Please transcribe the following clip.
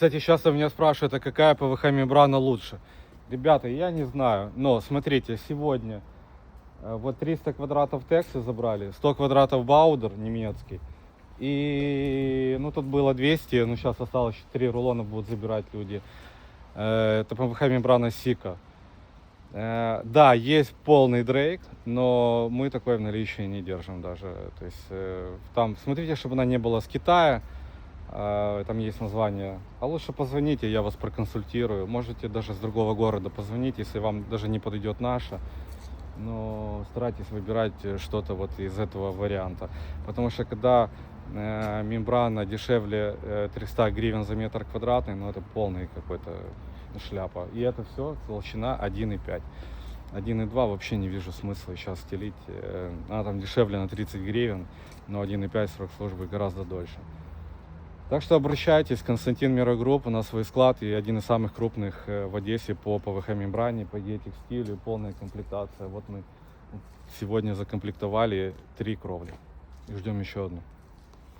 Кстати, сейчас меня спрашивают, а какая ПВХ-мембрана лучше? Ребята, я не знаю, но смотрите, сегодня э, вот 300 квадратов Тексы забрали, 100 квадратов Баудер немецкий, и ну тут было 200, ну сейчас осталось 4 рулона будут забирать люди. Э, Это ПВХ-мембрана Сика. Э, Да, есть полный дрейк, но мы такой в наличии не держим даже. То есть там, смотрите, чтобы она не была с Китая, там есть название. А лучше позвоните, я вас проконсультирую. Можете даже с другого города позвонить, если вам даже не подойдет наша. Но старайтесь выбирать что-то вот из этого варианта. Потому что когда э, мембрана дешевле э, 300 гривен за метр квадратный, ну это полный какой-то шляпа. И это все толщина 1,5. 1,2 вообще не вижу смысла сейчас стелить. Э, Она там дешевле на 30 гривен, но 1,5 срок службы гораздо дольше. Так что обращайтесь, Константин Мирогрупп, у нас свой склад и один из самых крупных э, в Одессе по ПВХ-мембране, по геотекстилю, полная комплектация. Вот мы сегодня закомплектовали три кровли и ждем еще одну.